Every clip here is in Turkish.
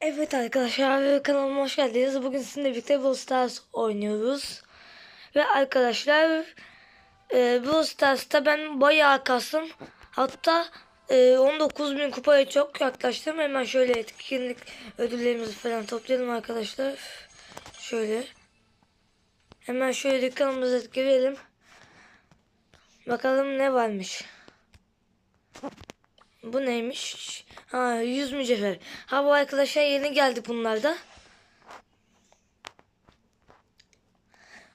Evet arkadaşlar kanalıma hoş geldiniz. Bugün sizinle birlikte Brawl Stars oynuyoruz. Ve arkadaşlar e, Brawl Stars'ta ben bayağı kastım. Hatta e, 19.000 kupaya çok yaklaştım. Hemen şöyle etkinlik ödüllerimizi falan toplayalım arkadaşlar. Şöyle. Hemen şöyle dükkanımıza girelim. Bakalım ne varmış. Bu neymiş? Ha 100 mücevher. Ha bu arkadaşlar yeni geldi bunlarda.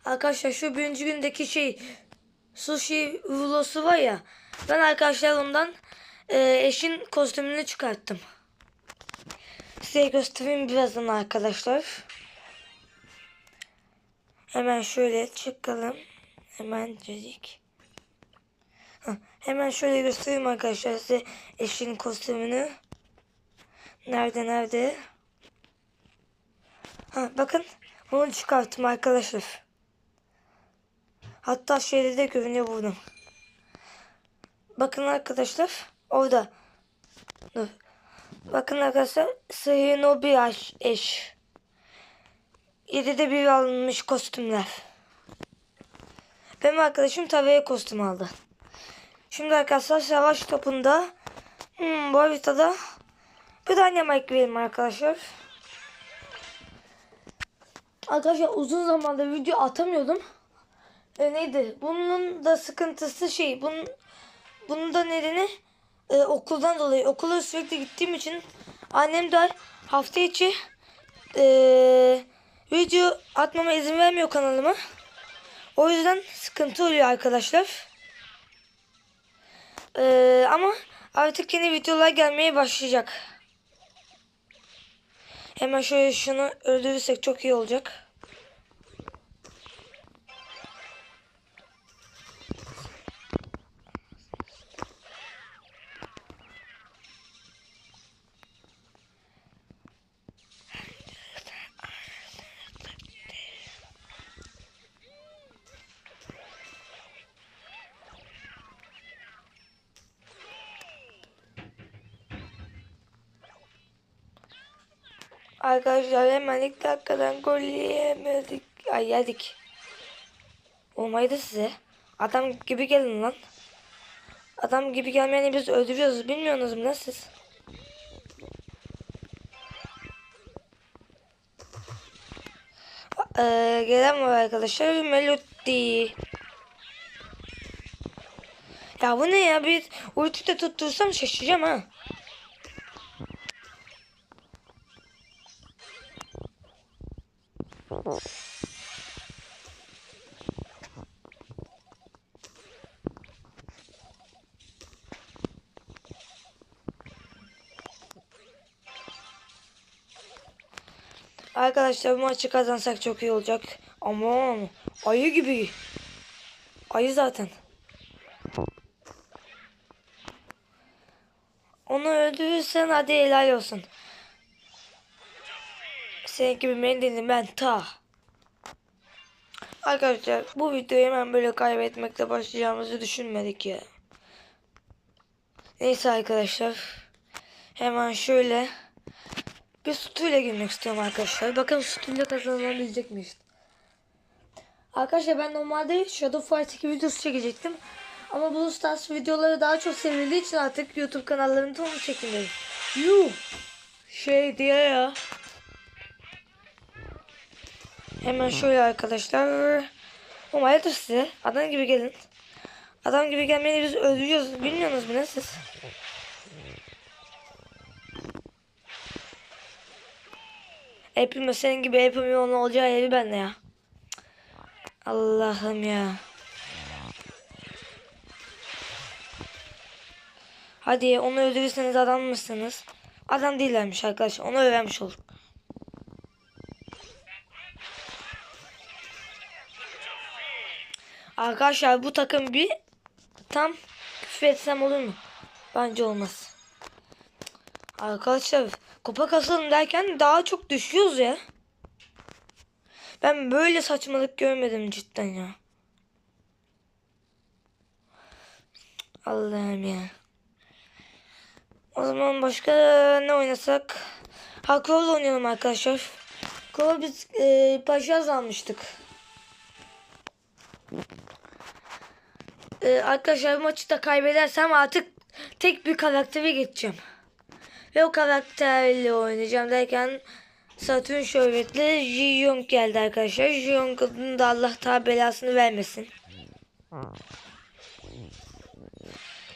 Arkadaşlar şu birinci gündeki şey sushi rulosu var ya. Ben arkadaşlar ondan e, eşin kostümünü çıkarttım. Size göstereyim birazdan arkadaşlar. Hemen şöyle çıkalım. Hemen dedik. Hemen şöyle göstereyim arkadaşlar size eşin kostümünü. Nerede nerede? Ha, bakın bunu çıkarttım arkadaşlar. Hatta şeyde de görünüyor bunu. Bakın arkadaşlar orada. Dur. Bakın arkadaşlar sayın o bir eş. eş. Yedide bir alınmış kostümler. Benim arkadaşım tavaya kostüm aldı. Şimdi arkadaşlar savaş topunda hmm, bu haritada bir mic verelim arkadaşlar. Arkadaşlar uzun zamandır video atamıyordum. E, neydi? Bunun da sıkıntısı şey. Bunun, bunun da nedeni e, okuldan dolayı. Okula sürekli gittiğim için annem de hafta içi e, video atmama izin vermiyor kanalıma. O yüzden sıkıntı oluyor arkadaşlar. Ee, ama artık yeni videolar gelmeye başlayacak. Hemen şöyle şunu öldürürsek çok iyi olacak. Arkadaşlar hemen ilk dakikadan gol yiyemedik. Ay yedik. Olmaydı size. Adam gibi gelin lan. Adam gibi gelmeyeni biz öldürüyoruz. Bilmiyorsunuz mu lan siz? Ee, gelen var arkadaşlar. Melody. Ya bu ne ya? Bir ulti de tuttursam şaşıracağım ha. Arkadaşlar bu maçı kazansak çok iyi olacak. Aman ayı gibi. Ayı zaten. Onu öldürürsen hadi helal olsun. Senin gibi mendilini ben ta. Arkadaşlar bu videoyu hemen böyle kaybetmekle başlayacağımızı düşünmedik ya. Neyse arkadaşlar. Hemen şöyle bir sütüyle girmek istiyorum arkadaşlar. Bakın sütüyle kazanabilecek miyiz? Arkadaşlar ben normalde Shadow Fight 2 videosu çekecektim. Ama Brawl Stars videoları daha çok sevildiği için artık YouTube kanallarında onu çekin dedim. Yuh! Şey diye ya. Hemen şöyle arkadaşlar. Umarım size. Adam gibi gelin. Adam gibi gelmeni biz öldürüyoruz. Bilmiyorsunuz mu ne siz? Hepimiz senin gibi hepimiz onun olacağı evi bende ya. Allah'ım ya. Hadi onu öldürürseniz adam mısınız? Adam değillermiş arkadaşlar. Onu öğrenmiş olduk. Arkadaşlar bu takım bir tam küfür olur mu? Bence olmaz. Arkadaşlar kupa kasalım derken daha çok düşüyoruz ya. Ben böyle saçmalık görmedim cidden ya. Allah'ım ya. O zaman başka ne oynasak? Hakroll oynayalım arkadaşlar. Kova biz e, paşaz almıştık. E, arkadaşlar maçı da kaybedersem artık tek bir karaktere geçeceğim. Ve o karakterle oynayacağım derken Satürn şöhretli Ji-Young geldi arkadaşlar. Ji-Young'un da Allah ta belasını vermesin.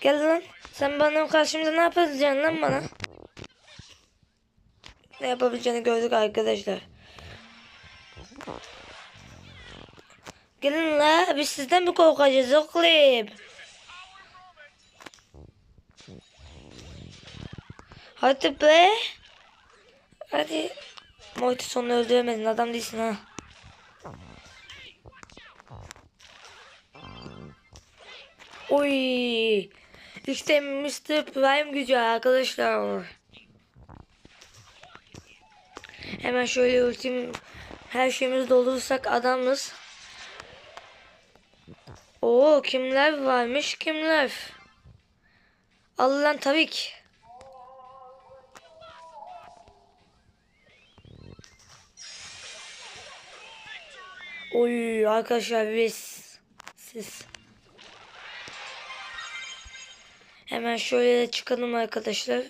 Gel lan. Sen benim karşımda ne yapacaksın lan bana? Ne yapabileceğini gördük arkadaşlar. Gelin la biz sizden mi korkacağız oğlum? Hadi be. Hadi. Morty sonunu öldüremedin adam değilsin ha. Oy. İşte Mr. Prime gücü arkadaşlar. Hemen şöyle ultim her şeyimiz doldurursak adamız. Oo kimler varmış kimler? Allah'ın tabii ki. Oy arkadaşlar biz siz. Hemen şöyle çıkalım arkadaşlar.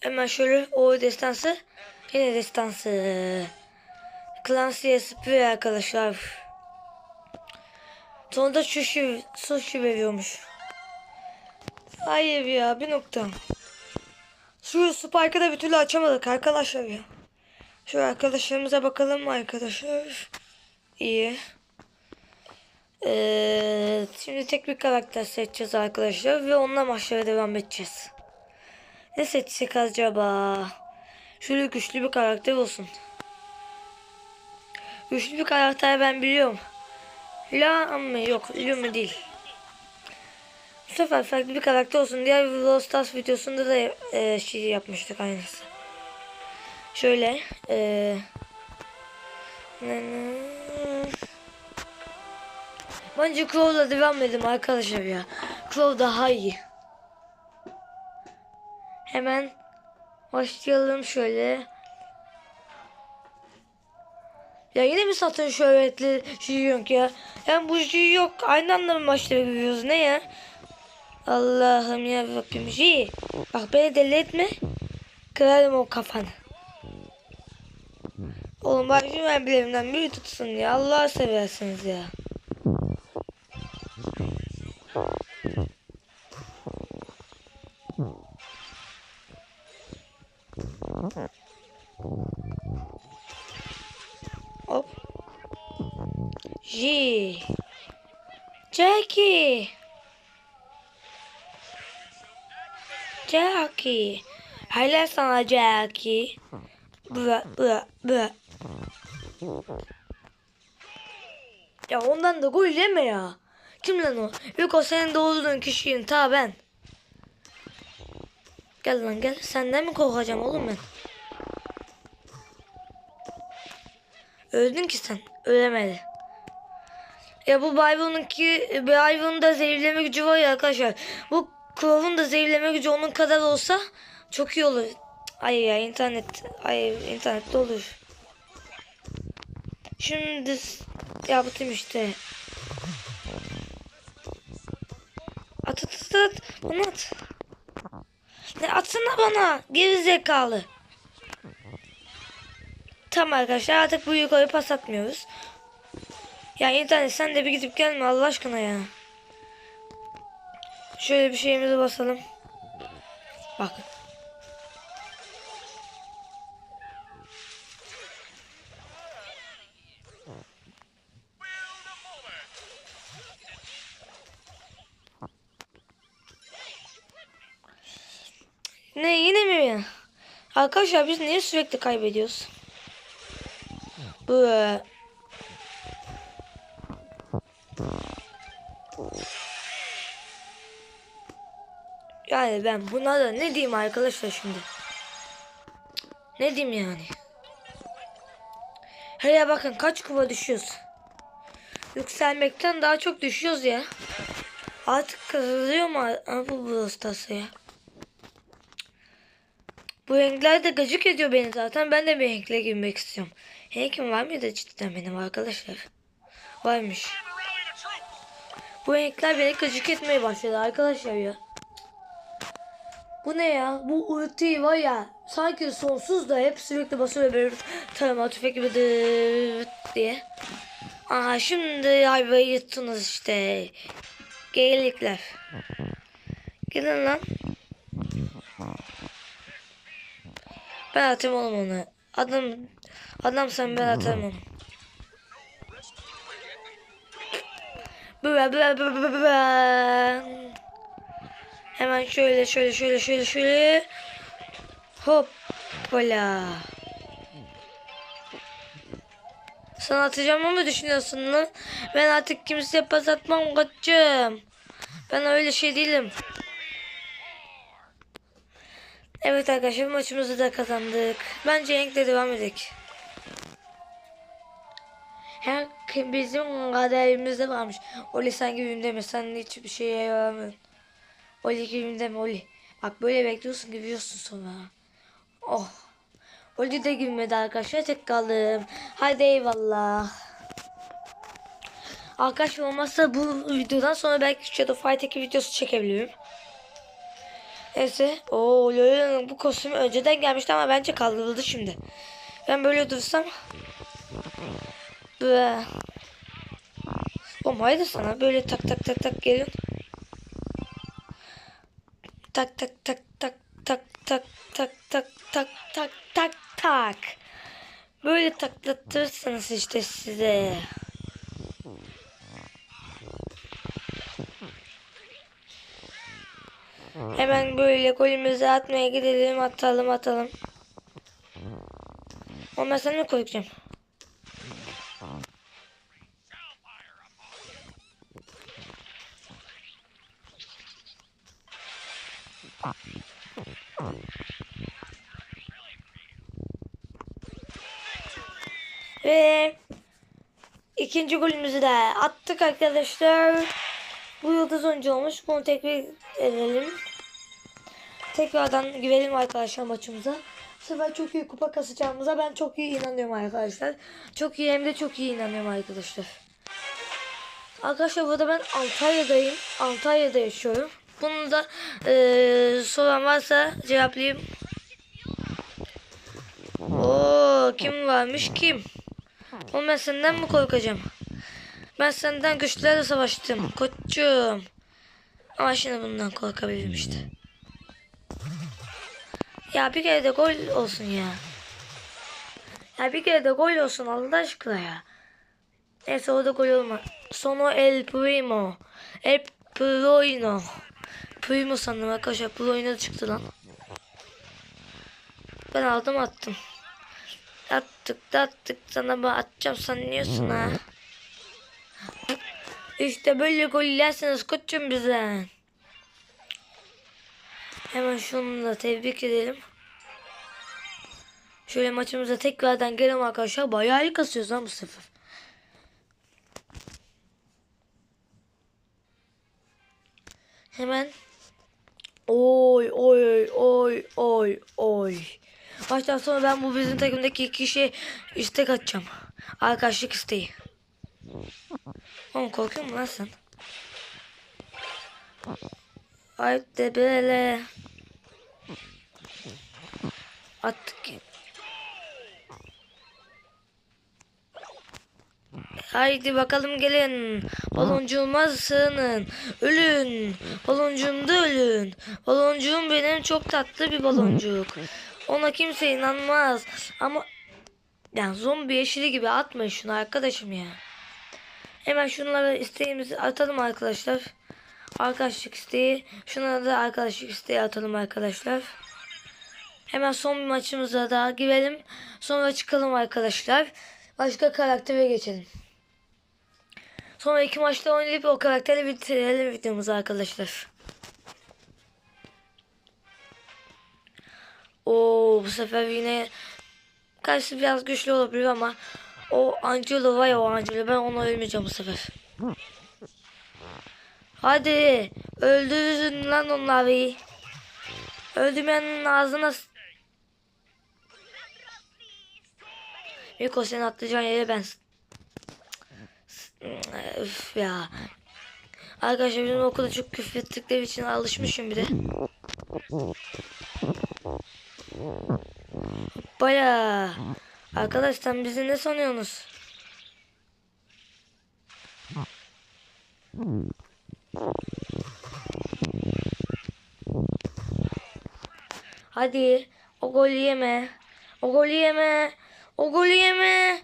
Hemen şöyle o destansı. Yine destansı. Clancy'ye sprey arkadaşlar. Sonunda sushi, sushi veriyormuş. Hayır ya bir nokta. Şu Spike'ı da bir türlü açamadık arkadaşlar ya. Şu arkadaşlarımıza bakalım arkadaşlar. İyi. Ee, şimdi tek bir karakter seçeceğiz arkadaşlar ve onunla maçlara devam edeceğiz. Ne seçsek acaba? Şöyle güçlü bir karakter olsun. Güçlü bir karakter ben biliyorum. La ama yok Lumi değil. Bu sefer farklı bir karakter olsun. Diğer Stars videosunda da e, şey yapmıştık aynısı. Şöyle. E, Bence Crow'la devam edelim arkadaşlar ya. Crow daha iyi. Hemen başlayalım şöyle. Ya yine mi satın şöhretli şey yok ya? Yani bu şey yok. Aynı anda mı maçları görüyoruz ne ya? Allah'ım ya Rabbim şey. Bak beni deli etme. Kırarım o kafanı. Oğlum bak şu mermilerimden biri tutsun ya. Allah'a seversiniz ya. J. Jackie. Jackie. Hala sana Jackie. Bıra bıra bıra. Ya ondan da gol yeme ya. Kim lan o? Yok o senin doğduğun kişiyim ta ben. Gel lan gel. Senden mi korkacağım oğlum ben? Öldün ki sen. Ölemedi. Ya bu Byron'unki Byron'un da zehirleme gücü var ya arkadaşlar. Bu Crow'un da zehirleme gücü onun kadar olsa çok iyi olur. Ay ya internet. Ay internette olur. Şimdi yaptım işte. At at at at. Bunu at. Ne atsana bana. Geri zekalı. Tamam arkadaşlar artık bu yukarı pas atmıyoruz. Ya internet sen de bir gidip gelme Allah aşkına ya. Şöyle bir şeyimizi basalım. Bakın. Ne yine mi? Arkadaşlar biz niye sürekli kaybediyoruz? Bu Yani ben buna da ne diyeyim arkadaşlar şimdi? Ne diyeyim yani? Hele bakın kaç kupa düşüyoruz. Yükselmekten daha çok düşüyoruz ya. Artık kazanıyor mu bu Brawl Stars'a ya? Bu renkler de gıcık ediyor beni zaten. Ben de bir renkle girmek istiyorum. Renkim var mıydı cidden benim arkadaşlar? Varmış. Bu renkler beni gıcık etmeye başladı arkadaşlar ya. Bu ne ya? Bu ulti var ya. Sanki sonsuz da hep sürekli basıyor böyle tarama tüfek gibi diye. Aha şimdi ayvayı yuttunuz işte. Geylikler. Gidin lan. Ben atayım oğlum onu. Adam adam sen ben atarım onu. Bıra bıra bıra bıra bıra. Hemen şöyle şöyle şöyle şöyle şöyle. Hoppala. Sana atacağımı mı düşünüyorsun lan? Ben artık kimseye pas atmam koçum. Ben öyle şey değilim. Evet arkadaşlar maçımızı da kazandık. Bence renkle devam edelim. Her bizim kaderimizde varmış. Oli sen gibi deme sen hiçbir şeye yaramıyorsun. Oli gibi deme Oli. Bak böyle bekliyorsun gidiyorsun sonra. Oh. Oli de girmedi arkadaşlar tek kaldım. Hadi eyvallah. Arkadaşlar olmazsa bu videodan sonra belki Shadow Fight 2 videosu çekebilirim. Neyse. Oo Lola'nın bu kostümü önceden gelmişti ama bence kaldırıldı şimdi. Ben böyle dursam. Be. Oğlum sana böyle tak tak tak tak gelin. Tak tak tak tak tak tak tak tak tak tak tak tak. Böyle taklattırırsınız işte size. Hemen böyle golümüzü atmaya gidelim atalım atalım. Sana mı koyacağım? Ve ikinci golümüzü de attık arkadaşlar. Bu yıldız oyuncu olmuş. Bunu tekrar edelim. Tekrardan girelim arkadaşlar maçımıza. Bu sefer çok iyi kupa kasacağımıza ben çok iyi inanıyorum arkadaşlar. Çok iyi hem de çok iyi inanıyorum arkadaşlar. Arkadaşlar burada ben Antalya'dayım. Antalya'da yaşıyorum. Bunu da eee soran varsa cevaplayayım. Oo kim varmış kim? O ben senden mi korkacağım? Ben senden güçlerle savaştım koçum. Ama şimdi bundan korkabilirim işte. Ya bir kere de gol olsun ya. Ya bir kere de gol olsun Allah aşkına ya. Neyse o da gol olma. Sono el primo. El primo. Primo sandım arkadaşlar. Primo da çıktı lan. Ben aldım attım. Attık da attık sana ben atacağım sanıyorsun ha. İşte böyle gol yersiniz koçum bize. Hemen şunu da tebrik edelim. Şöyle maçımıza tekrardan gelelim arkadaşlar. Bayağı iyi kasıyoruz lan bu sefer. Hemen Oy oy oy oy oy. Baştan sonra ben bu bizim takımdaki kişiye istek atacağım. Arkadaşlık isteği. Oğlum korkuyor musun lan sen? Ay de böyle. Attık. Haydi bakalım gelin. Baloncuğuma sığının. Ölün. Baloncuğum da ölün. Baloncuğum benim çok tatlı bir baloncuk. Ona kimse inanmaz. Ama yani zombi yeşili gibi atmayın şunu arkadaşım ya. Hemen şunlara isteğimizi atalım arkadaşlar. Arkadaşlık isteği. Şuna da arkadaşlık isteği atalım arkadaşlar. Hemen son bir maçımıza daha girelim. Sonra çıkalım arkadaşlar. Başka karaktere geçelim. Sonra iki maçta oynayıp o karakteri bitirelim videomuzu arkadaşlar. Oo bu sefer yine karşı biraz güçlü olabilir ama o Angelo var ya o Angelo ben onu ölmeyeceğim bu sefer. Hadi öldürün lan onları. Öldürmenin ağzına Miko sen atlayacağın yere ben Üf ya. Arkadaşlar bizim okulda çok küfür ettikleri için alışmışım bir de. Baya. Arkadaşlar bizi ne sanıyorsunuz? Hadi. O golü yeme. O golü yeme. O golü yeme.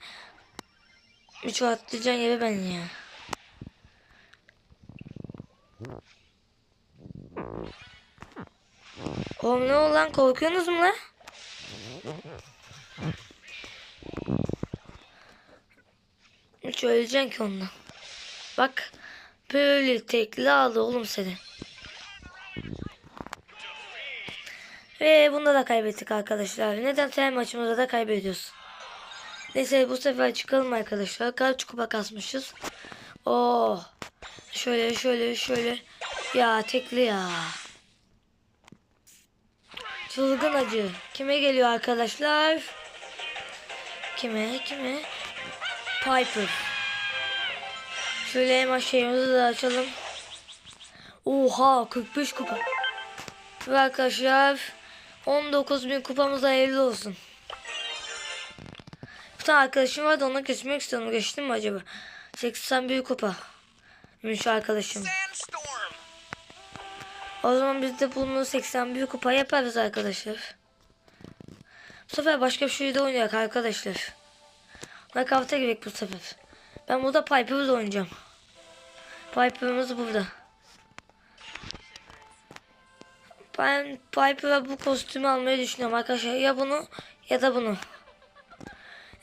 Üç atlayacağın yere ben ya. Oğlum ne oldu lan korkuyorsunuz mu lan? Hiç öleceksin ki ondan. Bak böyle tekli aldı oğlum seni. Ve bunda da kaybettik arkadaşlar. Neden her maçımızda da kaybediyoruz? Neyse bu sefer çıkalım arkadaşlar. Kaç kupa kasmışız? Oh. Şöyle şöyle şöyle. Ya tekli ya. Çılgın acı. Kime geliyor arkadaşlar? Kime? Kime? Piper. Şöyle hemen şeyimizi de açalım. Oha 45 kupa. Ve arkadaşlar 19.000 kupamız hayırlı olsun. Tane arkadaşım vardı ona geçmek istiyorum. Geçtim mi acaba? 81 kupa. Münş arkadaşım. O zaman biz de bunu 81 kupa yaparız arkadaşlar. Bu sefer başka bir şeyde oynayacak arkadaşlar. Knockout'a girek bu sefer. Ben burada Piper'la oynayacağım. Piper'ımız burada. Ben Piper'a bu kostümü almayı düşünüyorum arkadaşlar. Ya bunu ya da bunu.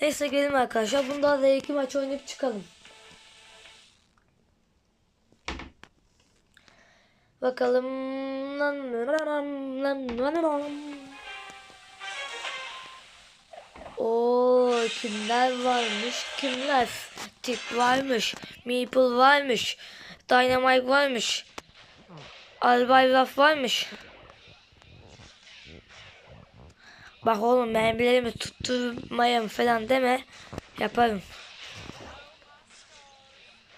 Neyse gelin arkadaşlar. Bunda da iki maç oynayıp çıkalım. Bakalım. O kimler varmış kimler? Tip varmış. Maple varmış. Dynamite varmış. Albay Raf varmış. Bak oğlum mermilerimi tutturmayın falan deme. Yaparım.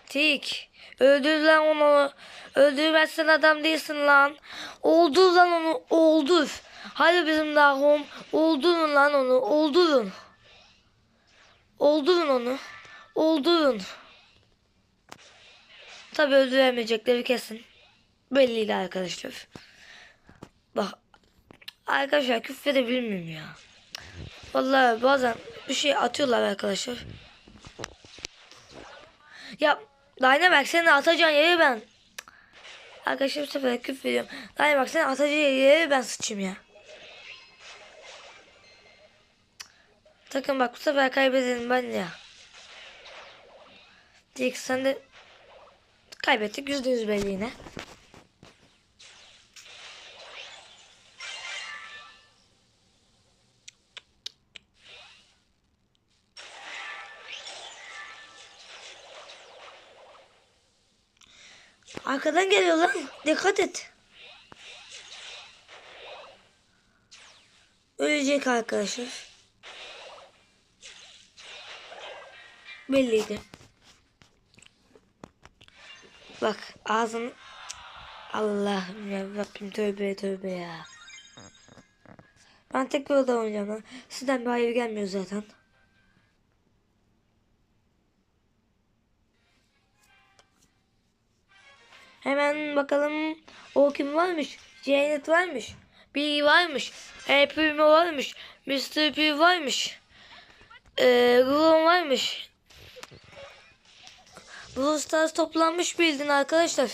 Tik. Öldür lan onu. Öldürmezsen adam değilsin lan. Oldur lan onu. Oldur. Hadi bizim lahom. Oldurun lan onu. Oldurun. Oldurun onu. Oldurun. Tabi öldüremeyecekleri kesin. Belliydi arkadaşlar. Bak. Arkadaşlar küfredebilir miyim ya? Vallahi bazen bir şey atıyorlar arkadaşlar. Ya Dynamax senin atacağın yeri ben. Arkadaşlar bu sefer küfür ediyorum. Dynamax senin atacağın yeri ben sıçayım ya. Takım bak bu sefer kaybedelim ben ya. Dik sen de kaybettik yüzde yüz belli yine. Arkadan geliyor lan. Dikkat et. Ölecek arkadaşlar. Belliydi. Bak ağzını Allah'ım ya Rabbim tövbe tövbe ya. Ben tek yolda oynayacağım lan. Sizden bir hayır gelmiyor zaten. Hemen bakalım o kim varmış? Janet varmış. B varmış. Primo varmış. Mr. P varmış. Ee, varmış. Brawl Stars toplanmış bildin arkadaşlar.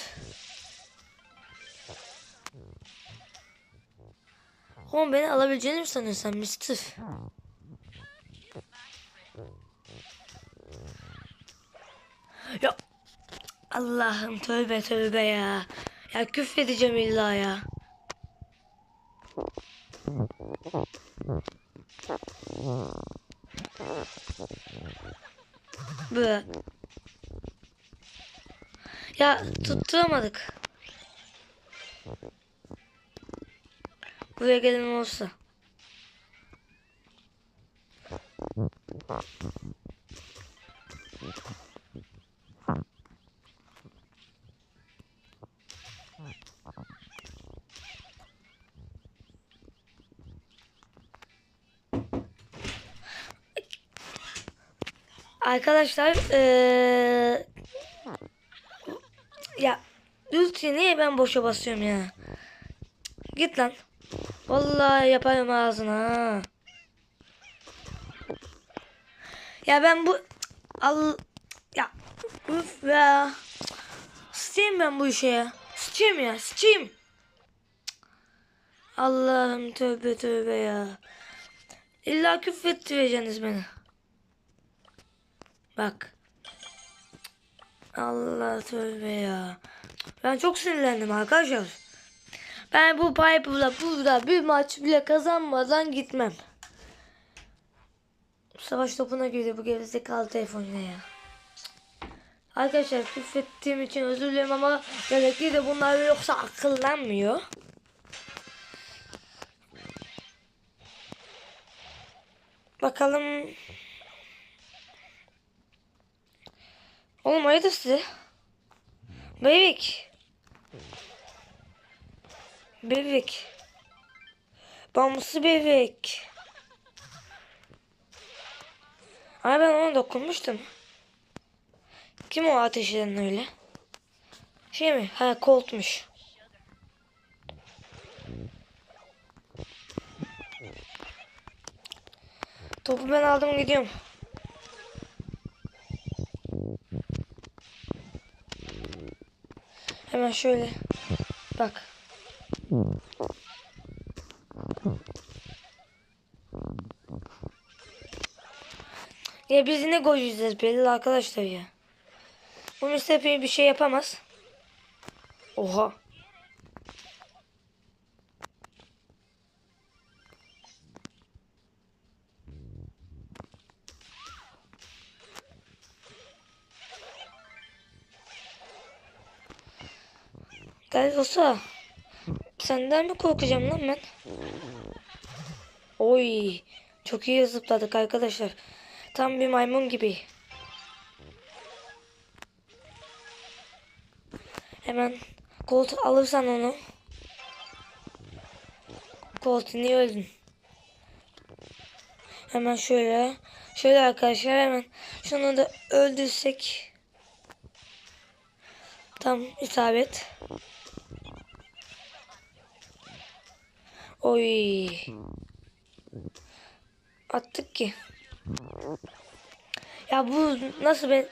Oğlum beni alabileceğini mi sanıyorsun Mr. Ya Allah'ım tövbe tövbe ya. Ya küfredeceğim illa ya. Bı. Ya tutturamadık. Buraya gelen olsa. Arkadaşlar eee ya ulti niye ben boşa basıyorum ya? Git lan. Vallahi yaparım ağzına. Ya ben bu al ya üf ya. Sıçayım ben bu işe ya. Sıçayım ya sıçayım. Allah'ım tövbe tövbe ya. İlla küfrettireceksiniz beni. Bak. Allah tövbe ya. Ben çok sinirlendim arkadaşlar. Ben bu Piper'la burada bir maç bile kazanmadan gitmem. Savaş topuna girdi bu gerizekalı telefon ne ya. Arkadaşlar küfrettiğim için özür dilerim ama demek ki de bunlar yoksa akıllanmıyor. Bakalım. Oğlum hayırdır size? Bebek. Bebek. Bamsı bebek. Ay ben ona dokunmuştum. Kim o ateş eden öyle? Şey mi? Ha Colt'muş. Topu ben aldım gidiyorum. Hemen şöyle. Bak. Ya biz ne gol yiyeceğiz belli arkadaşlar ya. Bu Mr. Bir şey yapamaz. Oha. Olsa. Senden mi korkacağım lan ben? Oy. Çok iyi zıpladık arkadaşlar. Tam bir maymun gibi. Hemen Colt alırsan onu. Colt niye öldün? Hemen şöyle. Şöyle arkadaşlar hemen şunu da öldürsek. Tam isabet. Oy. Attık ki. Ya bu nasıl ben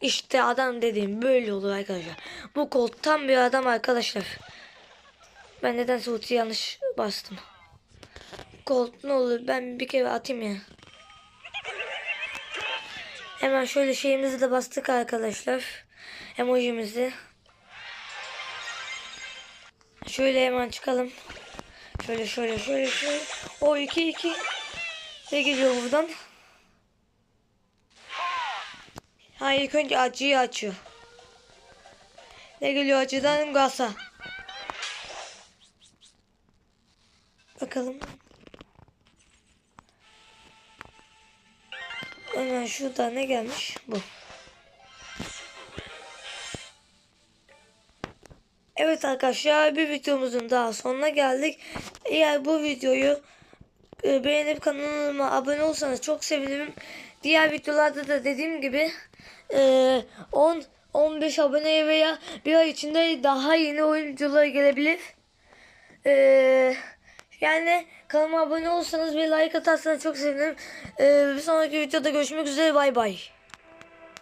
işte adam dediğim böyle olur arkadaşlar. Bu kol tam bir adam arkadaşlar. Ben nedense ulti yanlış bastım. Kol ne olur ben bir kere atayım ya. Hemen şöyle şeyimizi de bastık arkadaşlar. Emojimizi. Şöyle hemen çıkalım. Şöyle şöyle şöyle şöyle. O 2 2. Ne geliyor buradan? Ha ilk önce acıyı açıyor. Ne geliyor acıdan gasa. Bakalım. Hemen şurada ne gelmiş? Bu. Evet arkadaşlar bir videomuzun daha sonuna geldik. Eğer bu videoyu e, beğenip kanalıma abone olsanız çok sevinirim. Diğer videolarda da dediğim gibi e, 10 15 aboneye veya bir ay içinde daha yeni oyuncular gelebilir. E, yani kanalıma abone olsanız ve like atarsanız çok sevinirim. E, bir sonraki videoda görüşmek üzere bay bay.